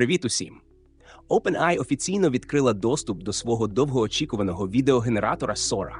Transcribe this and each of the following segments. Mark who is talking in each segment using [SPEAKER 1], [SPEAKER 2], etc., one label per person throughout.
[SPEAKER 1] Привіт усім! OpenAI офіційно відкрила доступ до свого довгоочікуваного відеогенератора Sora.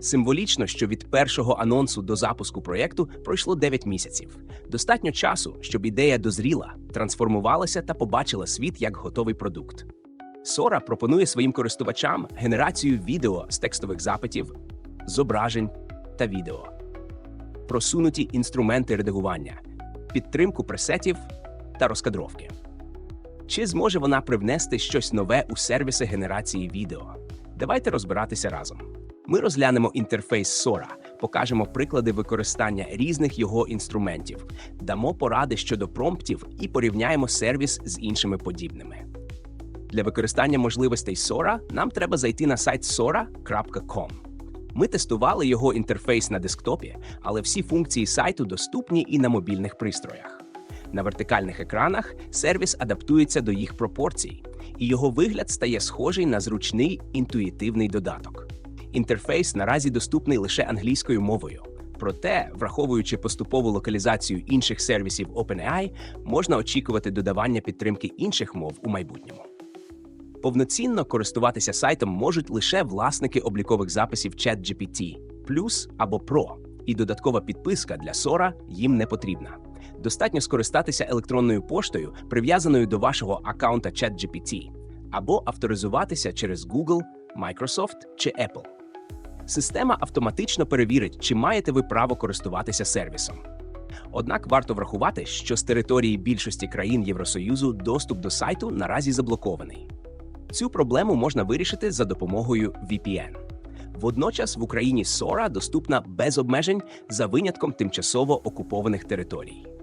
[SPEAKER 1] Символічно, що від першого анонсу до запуску проєкту пройшло 9 місяців. Достатньо часу, щоб ідея дозріла, трансформувалася та побачила світ як готовий продукт. Sora пропонує своїм користувачам генерацію відео з текстових запитів, зображень та відео, просунуті інструменти редагування, підтримку пресетів та розкадровки. Чи зможе вона привнести щось нове у сервіси генерації відео? Давайте розбиратися разом. Ми розглянемо інтерфейс Sora, покажемо приклади використання різних його інструментів, дамо поради щодо промптів і порівняємо сервіс з іншими подібними. Для використання можливостей Sora нам треба зайти на сайт sora.com. Ми тестували його інтерфейс на десктопі, але всі функції сайту доступні і на мобільних пристроях. На вертикальних екранах сервіс адаптується до їх пропорцій, і його вигляд стає схожий на зручний інтуїтивний додаток. Інтерфейс наразі доступний лише англійською мовою. Проте, враховуючи поступову локалізацію інших сервісів OpenAI, можна очікувати додавання підтримки інших мов у майбутньому. Повноцінно користуватися сайтом можуть лише власники облікових записів ChatGPT Plus або Pro, і додаткова підписка для Sora їм не потрібна. Достатньо скористатися електронною поштою, прив'язаною до вашого аккаунта ChatGPT, або авторизуватися через Google, Microsoft чи Apple. Система автоматично перевірить, чи маєте ви право користуватися сервісом. Однак варто врахувати, що з території більшості країн Євросоюзу доступ до сайту наразі заблокований. Цю проблему можна вирішити за допомогою VPN. Водночас в Україні Sora доступна без обмежень за винятком тимчасово окупованих територій.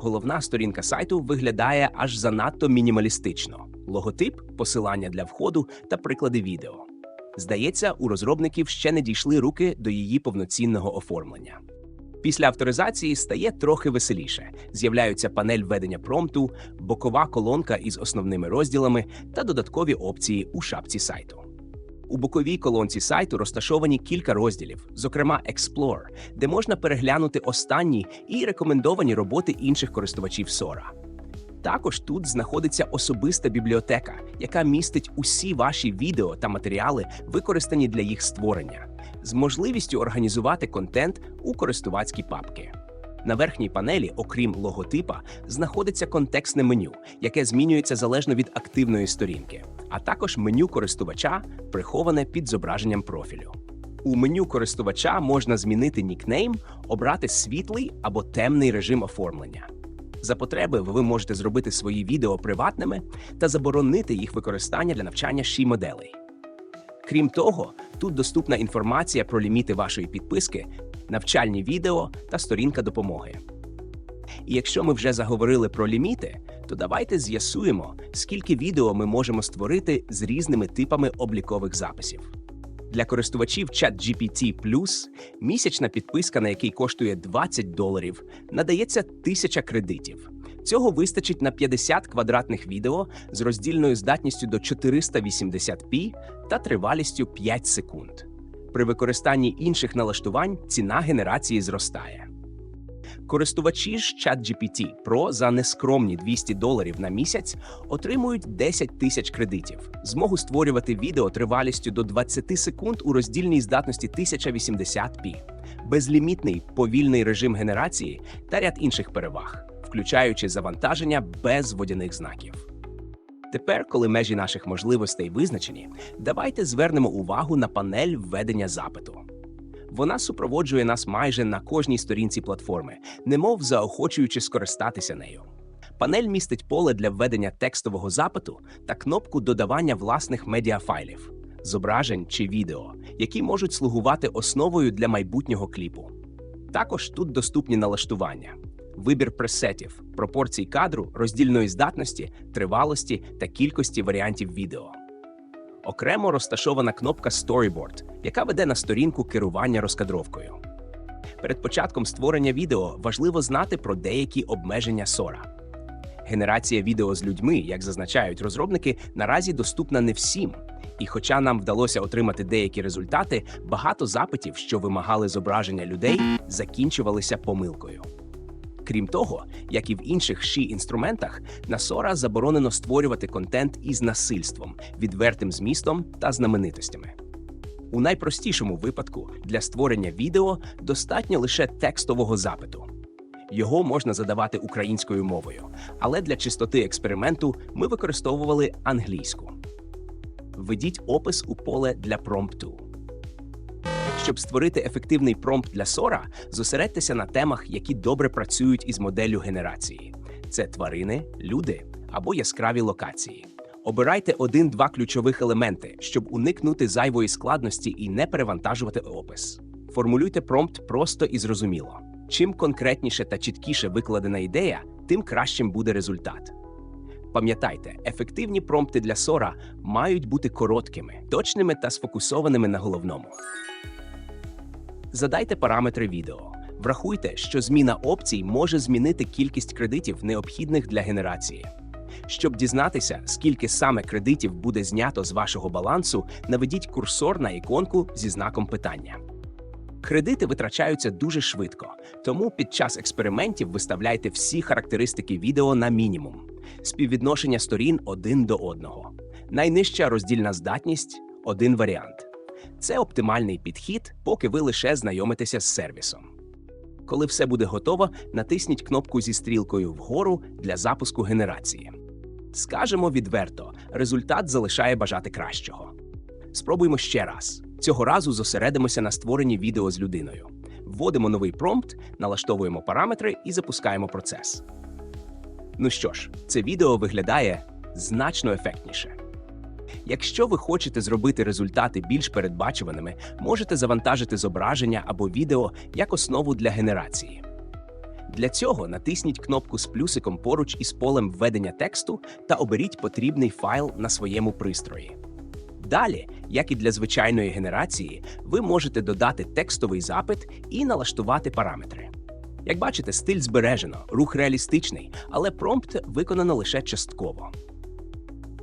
[SPEAKER 1] Головна сторінка сайту виглядає аж занадто мінімалістично: логотип, посилання для входу та приклади відео. Здається, у розробників ще не дійшли руки до її повноцінного оформлення. Після авторизації стає трохи веселіше. З'являються панель ведення промпту, бокова колонка із основними розділами та додаткові опції у шапці сайту. У боковій колонці сайту розташовані кілька розділів, зокрема Explore, де можна переглянути останні і рекомендовані роботи інших користувачів Sora. Також тут знаходиться особиста бібліотека, яка містить усі ваші відео та матеріали, використані для їх створення, з можливістю організувати контент у користувацькій папки. На верхній панелі, окрім логотипа, знаходиться контекстне меню, яке змінюється залежно від активної сторінки, а також меню користувача, приховане під зображенням профілю. У меню користувача можна змінити нікнейм, обрати світлий або темний режим оформлення. За потреби ви можете зробити свої відео приватними та заборонити їх використання для навчання ші моделей. Крім того, тут доступна інформація про ліміти вашої підписки, навчальні відео та сторінка допомоги. І якщо ми вже заговорили про ліміти, то давайте з'ясуємо, скільки відео ми можемо створити з різними типами облікових записів. Для користувачів ChatGPT Plus місячна підписка, на який коштує 20 доларів, надається 1000 кредитів. Цього вистачить на 50 квадратних відео з роздільною здатністю до 480p та тривалістю 5 секунд. При використанні інших налаштувань ціна генерації зростає. Користувачі ж ChatGPT Pro за нескромні 200 доларів на місяць отримують 10 тисяч кредитів, змогу створювати відео тривалістю до 20 секунд у роздільній здатності 1080p, безлімітний повільний режим генерації та ряд інших переваг, включаючи завантаження без водяних знаків. Тепер, коли межі наших можливостей визначені, давайте звернемо увагу на панель введення запиту. Вона супроводжує нас майже на кожній сторінці платформи, немов заохочуючи скористатися нею. Панель містить поле для введення текстового запиту та кнопку додавання власних медіафайлів, зображень чи відео, які можуть слугувати основою для майбутнього кліпу. Також тут доступні налаштування, вибір пресетів, пропорцій кадру, роздільної здатності, тривалості та кількості варіантів відео. Окремо розташована кнопка Storyboard, яка веде на сторінку керування розкадровкою. Перед початком створення відео важливо знати про деякі обмеження Sora. Генерація відео з людьми, як зазначають розробники, наразі доступна не всім. І хоча нам вдалося отримати деякі результати, багато запитів, що вимагали зображення людей, закінчувалися помилкою. Крім того, як і в інших ші інструментах, на Sora заборонено створювати контент із насильством, відвертим змістом та знаменитостями. У найпростішому випадку для створення відео достатньо лише текстового запиту. Його можна задавати українською мовою, але для чистоти експерименту ми використовували англійську. Введіть опис у поле для промпту. Щоб створити ефективний промпт для Sora, зосередьтеся на темах, які добре працюють із моделлю генерації: це тварини, люди або яскраві локації. Обирайте один-два ключових елементи, щоб уникнути зайвої складності і не перевантажувати опис. Формулюйте промпт просто і зрозуміло. Чим конкретніше та чіткіше викладена ідея, тим кращим буде результат. Пам'ятайте, ефективні промпти для Sora мають бути короткими, точними та сфокусованими на головному. Задайте параметри відео. Врахуйте, що зміна опцій може змінити кількість кредитів, необхідних для генерації. Щоб дізнатися, скільки саме кредитів буде знято з вашого балансу, наведіть курсор на іконку зі знаком питання. Кредити витрачаються дуже швидко, тому під час експериментів виставляйте всі характеристики відео на мінімум, співвідношення сторін один до одного. Найнижча роздільна здатність один варіант. Це оптимальний підхід, поки ви лише знайомитеся з сервісом. Коли все буде готово, натисніть кнопку зі стрілкою вгору для запуску генерації. Скажемо відверто, результат залишає бажати кращого. Спробуємо ще раз. Цього разу зосередимося на створенні відео з людиною. Вводимо новий промпт, налаштовуємо параметри і запускаємо процес. Ну що ж, це відео виглядає значно ефектніше. Якщо ви хочете зробити результати більш передбачуваними, можете завантажити зображення або відео як основу для генерації. Для цього натисніть кнопку з плюсиком поруч із полем введення тексту та оберіть потрібний файл на своєму пристрої. Далі, як і для звичайної генерації, ви можете додати текстовий запит і налаштувати параметри. Як бачите, стиль збережено, рух реалістичний, але промпт виконано лише частково.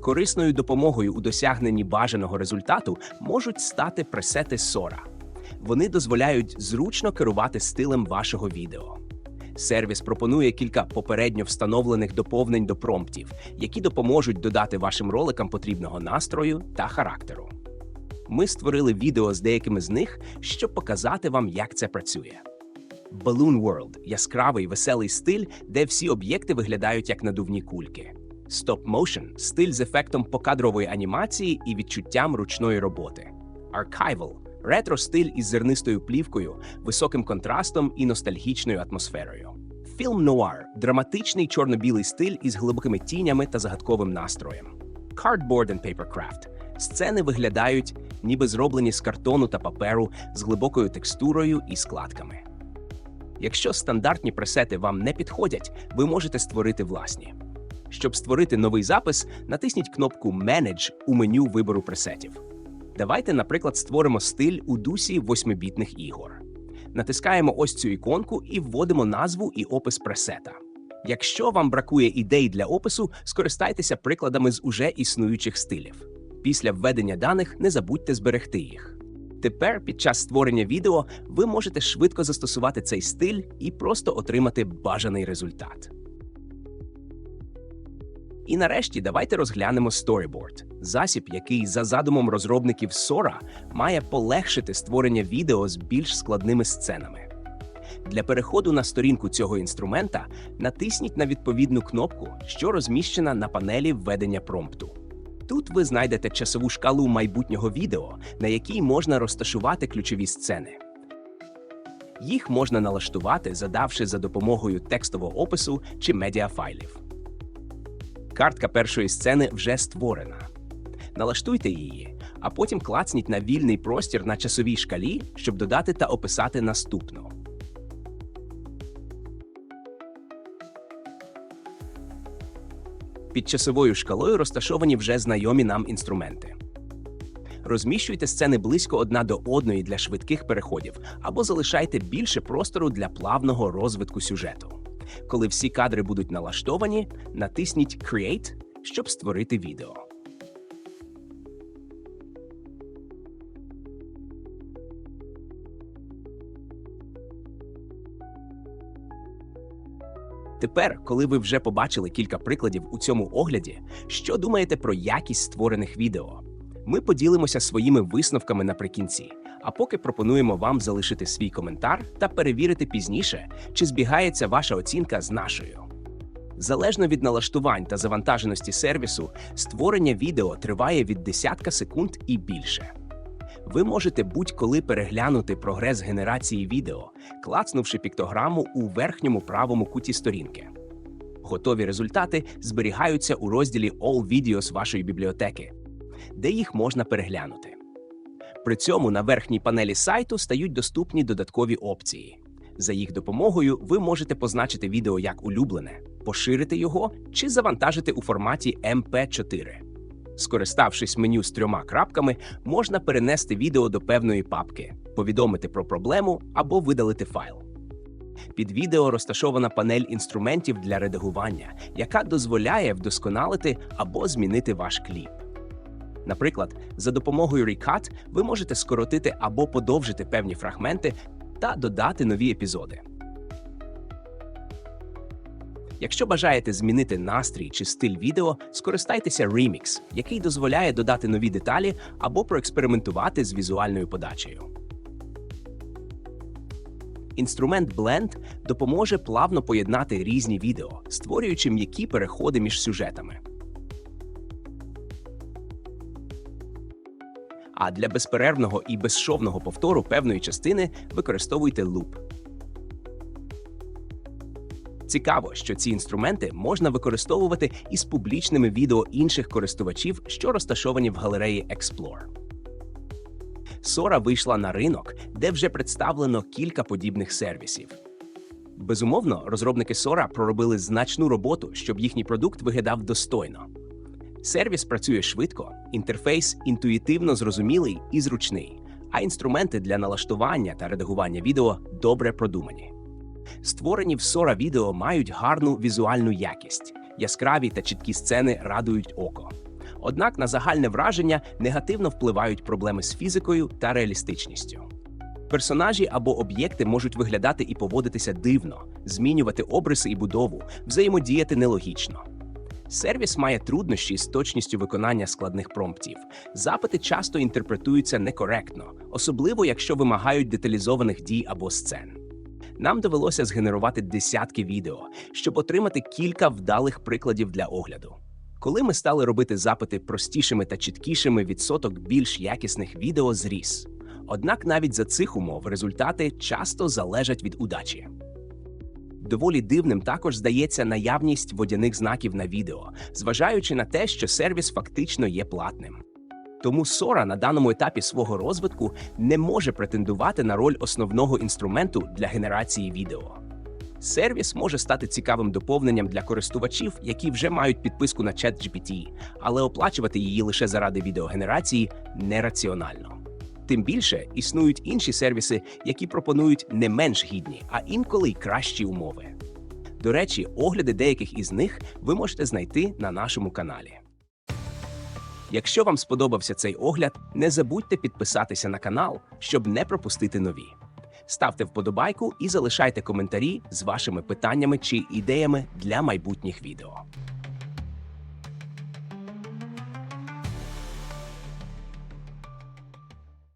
[SPEAKER 1] Корисною допомогою у досягненні бажаного результату можуть стати пресети Sora. Вони дозволяють зручно керувати стилем вашого відео. Сервіс пропонує кілька попередньо встановлених доповнень до промптів, які допоможуть додати вашим роликам потрібного настрою та характеру. Ми створили відео з деякими з них, щоб показати вам, як це працює. Balloon World яскравий веселий стиль, де всі об'єкти виглядають як надувні кульки. Stop Motion – стиль з ефектом покадрової анімації і відчуттям ручної роботи. Archival – ретро-стиль із зернистою плівкою, високим контрастом і ностальгічною атмосферою. Film Noir – драматичний чорно-білий стиль із глибокими тінями та загадковим настроєм. Cardboard and Paper Craft – сцени виглядають, ніби зроблені з картону та паперу з глибокою текстурою і складками. Якщо стандартні пресети вам не підходять, ви можете створити власні. Щоб створити новий запис, натисніть кнопку Manage у меню вибору пресетів. Давайте, наприклад, створимо стиль у дусі восьмибітних ігор. Натискаємо ось цю іконку і вводимо назву і опис пресета. Якщо вам бракує ідей для опису, скористайтеся прикладами з уже існуючих стилів. Після введення даних не забудьте зберегти їх. Тепер, під час створення відео, ви можете швидко застосувати цей стиль і просто отримати бажаний результат. І нарешті давайте розглянемо Storyboard – засіб, який за задумом розробників Sora має полегшити створення відео з більш складними сценами. Для переходу на сторінку цього інструмента натисніть на відповідну кнопку, що розміщена на панелі введення промпту. Тут ви знайдете часову шкалу майбутнього відео, на якій можна розташувати ключові сцени. Їх можна налаштувати, задавши за допомогою текстового опису чи медіафайлів. Картка першої сцени вже створена. Налаштуйте її, а потім клацніть на вільний простір на часовій шкалі, щоб додати та описати наступну. Під часовою шкалою розташовані вже знайомі нам інструменти. Розміщуйте сцени близько одна до одної для швидких переходів або залишайте більше простору для плавного розвитку сюжету. Коли всі кадри будуть налаштовані, натисніть Create, щоб створити відео. Тепер, коли ви вже побачили кілька прикладів у цьому огляді, що думаєте про якість створених відео? Ми поділимося своїми висновками наприкінці, а поки пропонуємо вам залишити свій коментар та перевірити пізніше, чи збігається ваша оцінка з нашою. Залежно від налаштувань та завантаженості сервісу, створення відео триває від десятка секунд і більше. Ви можете будь-коли переглянути прогрес генерації відео, клацнувши піктограму у верхньому правому куті сторінки. Готові результати зберігаються у розділі All Videos вашої бібліотеки, де їх можна переглянути. При цьому на верхній панелі сайту стають доступні додаткові опції. За їх допомогою ви можете позначити відео як улюблене, поширити його чи завантажити у форматі MP4. Скориставшись меню з трьома крапками, можна перенести відео до певної папки, повідомити про проблему або видалити файл. Під відео розташована панель інструментів для редагування, яка дозволяє вдосконалити або змінити ваш кліп. Наприклад, за допомогою Recut ви можете скоротити або подовжити певні фрагменти та додати нові епізоди. Якщо бажаєте змінити настрій чи стиль відео, скористайтеся Remix, який дозволяє додати нові деталі або проекспериментувати з візуальною подачею. Інструмент Blend допоможе плавно поєднати різні відео, створюючи м'які переходи між сюжетами. А для безперервного і безшовного повтору певної частини використовуйте луп. Цікаво, що ці інструменти можна використовувати із публічними відео інших користувачів, що розташовані в галереї Explore. Sora вийшла на ринок, де вже представлено кілька подібних сервісів. Безумовно, розробники Sora проробили значну роботу, щоб їхній продукт виглядав достойно. Сервіс працює швидко, інтерфейс інтуїтивно зрозумілий і зручний, а інструменти для налаштування та редагування відео добре продумані. Створені в Sora відео мають гарну візуальну якість, яскраві та чіткі сцени радують око. Однак на загальне враження негативно впливають проблеми з фізикою та реалістичністю. Персонажі або об'єкти можуть виглядати і поводитися дивно, змінювати обриси і будову, взаємодіяти нелогічно. Сервіс має труднощі з точністю виконання складних промптів. Запити часто інтерпретуються некоректно, особливо якщо вимагають деталізованих дій або сцен. Нам довелося згенерувати десятки відео, щоб отримати кілька вдалих прикладів для огляду. Коли ми стали робити запити простішими та чіткішими, відсоток більш якісних відео зріс. Однак навіть за цих умов результати часто залежать від удачі. Доволі дивним також здається наявність водяних знаків на відео, зважаючи на те, що сервіс фактично є платним. Тому Sora на даному етапі свого розвитку не може претендувати на роль основного інструменту для генерації відео. Сервіс може стати цікавим доповненням для користувачів, які вже мають підписку на ChatGPT, але оплачувати її лише заради відеогенерації нераціонально. Тим більше існують інші сервіси, які пропонують не менш гідні, а інколи й кращі умови. До речі, огляди деяких із них ви можете знайти на нашому каналі. Якщо вам сподобався цей огляд, не забудьте підписатися на канал, щоб не пропустити нові. Ставте вподобайку і залишайте коментарі з вашими питаннями чи ідеями для майбутніх відео.